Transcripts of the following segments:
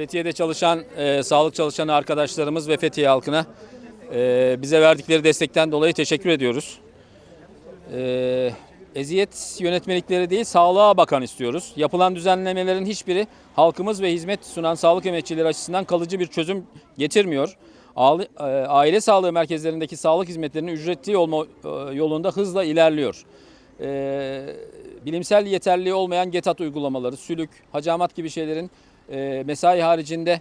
Fethiye'de çalışan e, sağlık çalışanı arkadaşlarımız ve Fethiye halkına e, bize verdikleri destekten dolayı teşekkür ediyoruz. E, eziyet yönetmelikleri değil, sağlığa bakan istiyoruz. Yapılan düzenlemelerin hiçbiri halkımız ve hizmet sunan sağlık emekçileri açısından kalıcı bir çözüm getirmiyor. Aile, e, aile sağlığı merkezlerindeki sağlık hizmetlerinin ücretli olma e, yolunda hızla ilerliyor. E, bilimsel yeterliliği olmayan GETAT uygulamaları, sülük, hacamat gibi şeylerin e, mesai haricinde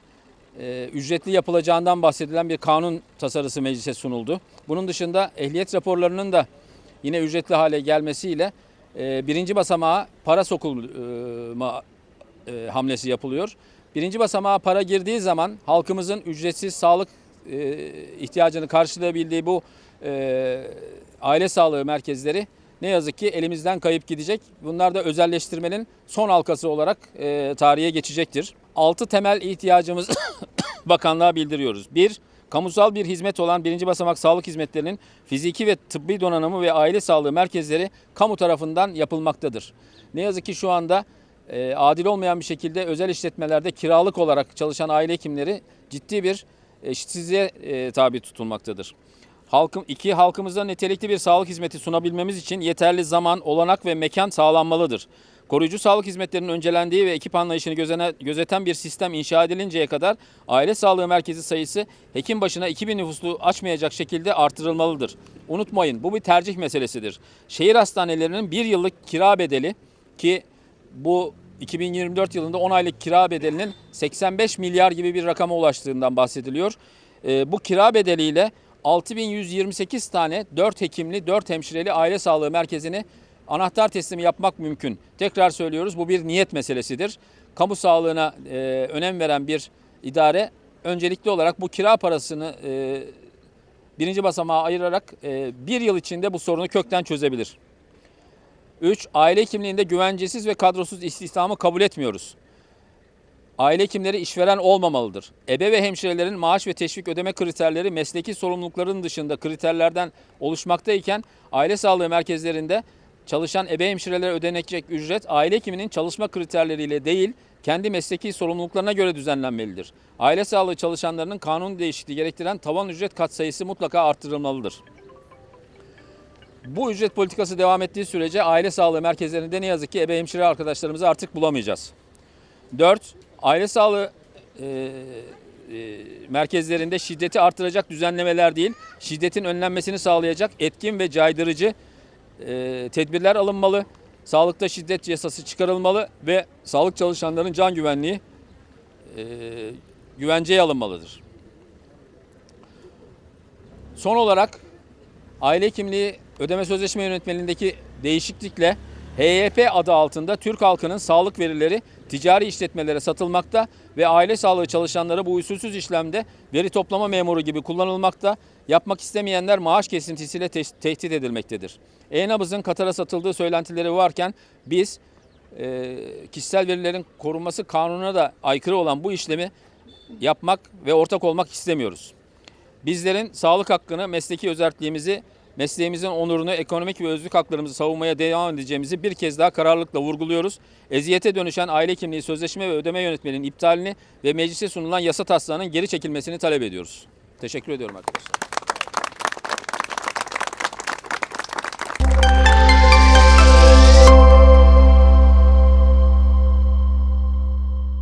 e, ücretli yapılacağından bahsedilen bir kanun tasarısı meclise sunuldu. Bunun dışında ehliyet raporlarının da yine ücretli hale gelmesiyle e, birinci basamağa para sokulma e, hamlesi yapılıyor. Birinci basamağa para girdiği zaman halkımızın ücretsiz sağlık ihtiyacını karşılayabildiği bu aile sağlığı merkezleri ne yazık ki elimizden kayıp gidecek. Bunlar da özelleştirmenin son halkası olarak e, tarihe geçecektir. Altı temel ihtiyacımız bakanlığa bildiriyoruz. Bir, kamusal bir hizmet olan birinci basamak sağlık hizmetlerinin fiziki ve tıbbi donanımı ve aile sağlığı merkezleri kamu tarafından yapılmaktadır. Ne yazık ki şu anda e, adil olmayan bir şekilde özel işletmelerde kiralık olarak çalışan aile hekimleri ciddi bir eşitsizliğe e, tabi tutulmaktadır. Halkım, iki, halkımıza nitelikli bir sağlık hizmeti sunabilmemiz için yeterli zaman, olanak ve mekan sağlanmalıdır. Koruyucu sağlık hizmetlerinin öncelendiği ve ekip anlayışını gözene, gözeten bir sistem inşa edilinceye kadar aile sağlığı merkezi sayısı hekim başına 2000 nüfuslu açmayacak şekilde artırılmalıdır. Unutmayın bu bir tercih meselesidir. Şehir hastanelerinin bir yıllık kira bedeli ki bu 2024 yılında 10 aylık kira bedelinin 85 milyar gibi bir rakama ulaştığından bahsediliyor. Ee, bu kira bedeliyle 6128 tane 4 hekimli, 4 hemşireli aile sağlığı merkezini anahtar teslimi yapmak mümkün. Tekrar söylüyoruz bu bir niyet meselesidir. Kamu sağlığına e, önem veren bir idare öncelikli olarak bu kira parasını e, birinci basamağa ayırarak e, bir yıl içinde bu sorunu kökten çözebilir. 3. Aile hekimliğinde güvencesiz ve kadrosuz istihdamı kabul etmiyoruz. Aile hekimleri işveren olmamalıdır. Ebe ve hemşirelerin maaş ve teşvik ödeme kriterleri mesleki sorumlulukların dışında kriterlerden oluşmaktayken aile sağlığı merkezlerinde çalışan ebe hemşirelere ödenecek ücret aile hekiminin çalışma kriterleriyle değil kendi mesleki sorumluluklarına göre düzenlenmelidir. Aile sağlığı çalışanlarının kanun değişikliği gerektiren tavan ücret katsayısı mutlaka arttırılmalıdır. Bu ücret politikası devam ettiği sürece aile sağlığı merkezlerinde ne yazık ki ebe hemşire arkadaşlarımızı artık bulamayacağız. 4. Aile sağlığı e, e, merkezlerinde şiddeti artıracak düzenlemeler değil, şiddetin önlenmesini sağlayacak etkin ve caydırıcı e, tedbirler alınmalı. Sağlıkta şiddet yasası çıkarılmalı ve sağlık çalışanlarının can güvenliği e, güvenceye alınmalıdır. Son olarak aile hekimliği ödeme sözleşme yönetmeliğindeki değişiklikle HYP adı altında Türk halkının sağlık verileri ticari işletmelere satılmakta ve aile sağlığı çalışanları bu usulsüz işlemde veri toplama memuru gibi kullanılmakta. Yapmak istemeyenler maaş kesintisiyle te- tehdit edilmektedir. E-nabızın Katar'a satıldığı söylentileri varken biz e, kişisel verilerin korunması kanununa da aykırı olan bu işlemi yapmak ve ortak olmak istemiyoruz. Bizlerin sağlık hakkını, mesleki özelliğimizi, mesleğimizin onurunu, ekonomik ve özlük haklarımızı savunmaya devam edeceğimizi bir kez daha kararlılıkla vurguluyoruz. Eziyete dönüşen aile kimliği sözleşme ve ödeme yönetmeliğinin iptalini ve meclise sunulan yasa taslağının geri çekilmesini talep ediyoruz. Teşekkür ediyorum arkadaşlar.